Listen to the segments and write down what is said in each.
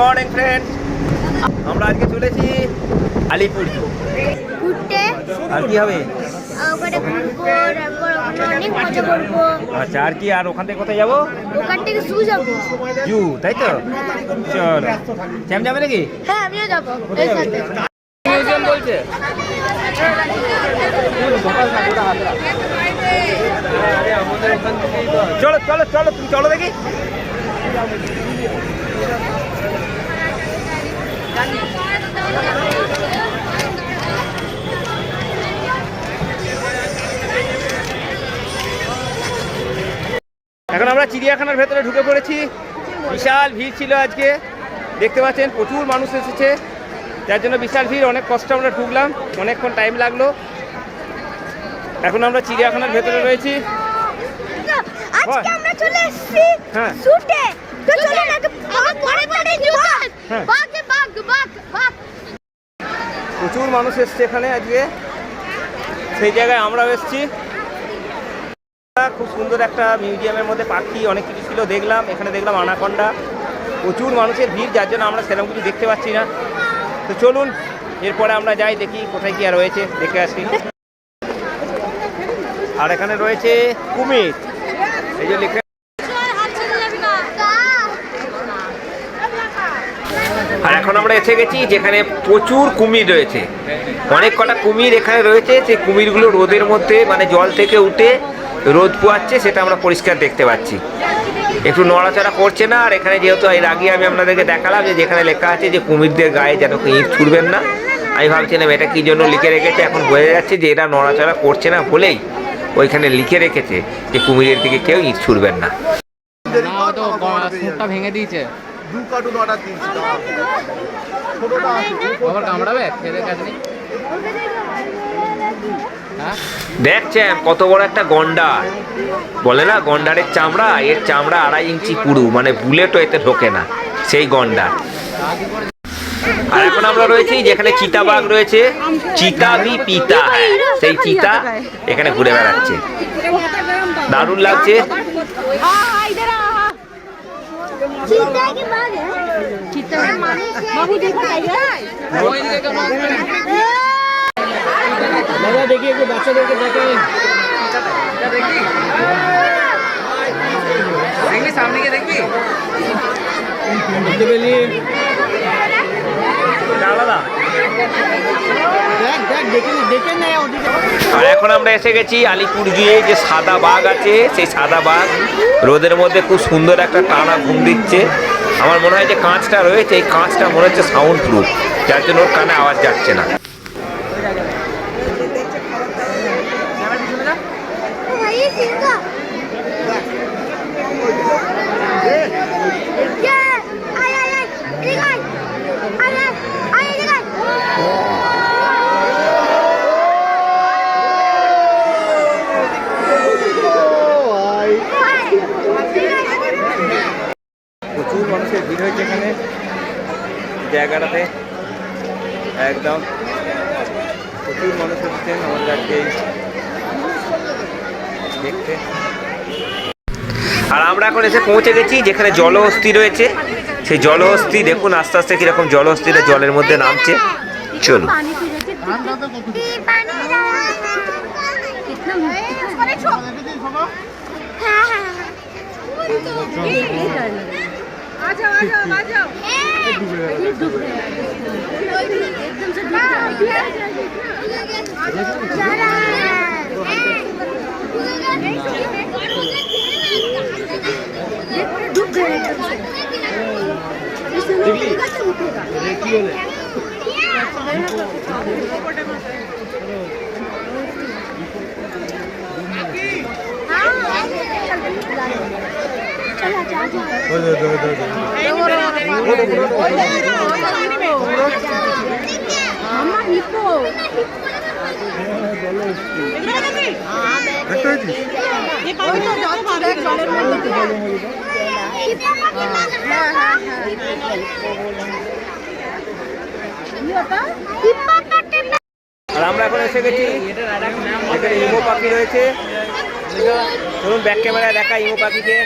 Morning friend আমরা আজকে চলেছি আলিপুর। ঘুরতে। আর কি হবে? আচ্ছা আর কি আর ওখান থেকে কোথায় যাব? ওখান থেকে শু যাব। জু তাই তো? চল। চ্যাম যাবে নাকি? হ্যাঁ আমিও যাব। মিউজিয়াম বলছে। চলো চলো চলো তুমি চলো দেখি। এখন আমরা চিড়িয়াখানার ভেতরে ঢুকে পড়েছি। বিশাল ভিড় ছিল আজকে। দেখতে পাচ্ছেন প্রচুর মানুষ এসেছে। যার জন্য বিশাল ভিড় অনেক কষ্ট আমরা ঢুকলাম। অনেকক্ষণ টাইম লাগল। এখন আমরা চিড়িয়াখানার ভেতরে রয়েছি। আজকে আমরা চলে এসেছি হ্যাঁ। শুটে তো চলো না পরে পরে জুতা হ্যাঁ। বাঘ বাঘ বাঘ বাঘ প্রচুর মানুষ এসছে এখানে আজকে। সেই জায়গায় আমরাও এসেছি। খুব সুন্দর একটা মিউজিয়ামের মধ্যে পাখি, অনেক কিছু ছিল, দেখলাম। এখানে দেখলাম আনাকন্ডা। প্রচুর মানুষের ভিড়, যার জন্য আমরা সেরকম কিছু দেখতে পাচ্ছি না। তো চলুন, এরপরে আমরা যাই, দেখি কোথায় কি আর রয়েছে, দেখে আসি। আর এখানে রয়েছে কুমির। এই যে লিখে আর এখন আমরা এসে গেছি যেখানে প্রচুর কুমির রয়েছে। অনেক কটা কুমির এখানে রয়েছে, সেই কুমিরগুলো রোদের মধ্যে মানে জল থেকে উঠে রোদ পোয়াচ্ছে সেটা আমরা পরিষ্কার দেখতে পাচ্ছি। একটু নড়াচড়া করছে না, আর এখানে যেহেতু এর আগে আমি আপনাদেরকে দেখালাম যে যেখানে লেখা আছে যে কুমিরদের গায়ে যেন ইট ছুড়বেন না। আমি ভাবছিলাম এটা কি জন্য লিখে রেখেছে, এখন বোঝা যাচ্ছে যে এরা নড়াচড়া করছে না বলেই ওইখানে লিখে রেখেছে যে কুমিরের দিকে কেউ ইট ছুড়বেন না। ভেঙে দিয়েছে। দু কার্টুন অর্ডার দিয়েছি দাও। আছে আবার কামড়াবে? খেতে কাজ নেই? হ্যাঁ? দেখছেন কত বড় একটা গন্ডার বলে না গন্ডারের চামড়া এর চামড়া আড়াই ইঞ্চি পুরু মানে বুলেটও এতে ঢোকে না সেই গন্ডার আর এখন আমরা রয়েছি যেখানে চিতাবাঘ রয়েছে চিতা ভি পিতা সেই চিতা এখানে ঘুরে বেড়াচ্ছে। দারুণ লাগছে। চিতা কি বাঘ চিতা বাবু দেখো ওই দিকে কেমন আসবে? দাদা দেখি একটু বাচ্চাদেরকে দেখে দেখবি সামনে গিয়ে দেখবি বুঝতে পেলি দেখ দেখ দেখে নে দেখে নে ওদিকে আর এখন আমরা এসে গেছি আলিপুর জুয়ে যে সাদা বাঘ আছে সেই সাদা বাঘ রোদের মধ্যে খুব সুন্দর একটা টানা ঘুম দিচ্ছে আমার মনে হয় যে কাঁচটা রয়েছে এই কাঁচটা মনে হচ্ছে সাউন্ড প্রুফ যার জন্য ওর কানে আওয়াজ যাচ্ছে না সিংহা ভিড় হয়েছে এখানে। জায়গাটাতে একদম প্রচুর মানুষ হচ্ছেন আমাদের আজকে দেখতে। আর আমরা এখন এসে পৌঁছে গেছি যেখানে জলহস্তি রয়েছে। সেই জলহস্তি দেখুন আস্তে আস্তে কীরকম জলহস্তিটা জলের মধ্যে নামছে। চলো হ্যাঁ হ্যাঁ, হ্যাঁ। आ जाओ आ जाओ आ जाओ ये डूब रहे हैं एकदम से डूब रहा है जा रहा है डूब गए एकदम से इसमें कैसे उठेगा আর আমরা এখন এসে গেছি। এখানে ইমো পাখি রয়েছে। ধরুন ব্যাক ক্যামেরায় দেখা ইমো পাখিকে।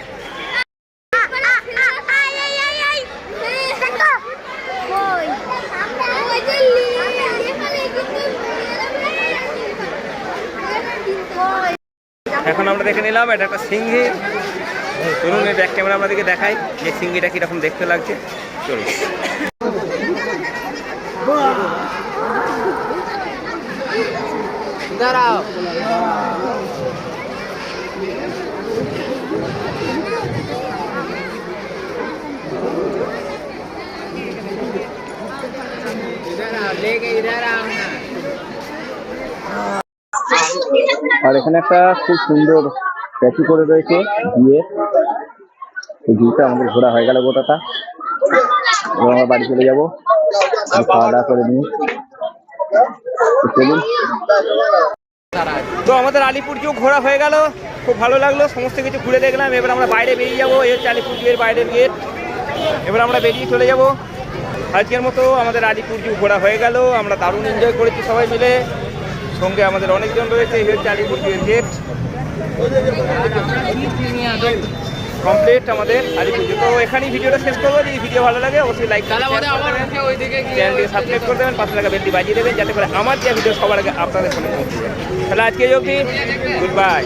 এখন আমরা দেখে নিলাম, এটা একটা সিংহি চলুন এই ব্যাক ক্যামেরা আমাদেরকে দেখাই যে সিংহিটা কীরকম দেখতে লাগছে। চলুন। দাঁড়াও। এখানে একটা খুব সুন্দর স্ট্যাচু করে রয়েছে বিয়ে এই বিয়েটা আমাদের ঘোরা হয়ে গেল গোটাটা। এবার আমরা বাড়ি চলে যাব। খাওয়া দাওয়া করে নিই। চলুন। তো আমাদের আলিপুর জু ঘোরা হয়ে গেল। খুব ভালো লাগল, সমস্ত কিছু ঘুরে দেখলাম। এবার আমরা বাইরে বেরিয়ে যাব, এই হচ্ছে আলিপুর জুয়ের বাইরের গেট। এবার আমরা বেরিয়ে চলে যাব। আজকের মতো আমাদের আলিপুর জু ঘোরা হয়ে গেল। আমরা দারুণ এনজয় করেছি সবাই মিলে। সঙ্গে আমাদের অনেকজন রয়েছে এই হচ্ছে আলিপুরদুয়ার গেট কমপ্লিট আমাদের আলিপুর তো এখানেই ভিডিওটা শেষ করব। যদি ভিডিও ভালো লাগে, অবশ্যই লাইক চ্যানেলটিকে সাবস্ক্রাইব করে দেবেন। পাশে টাকা বেলটি বাজিয়ে দেবেন, যাতে করে আমার যে ভিডিও সবার আগে আপনাদের ফোনে পৌঁছে যায়। তাহলে আজকে অবধি গুড বাই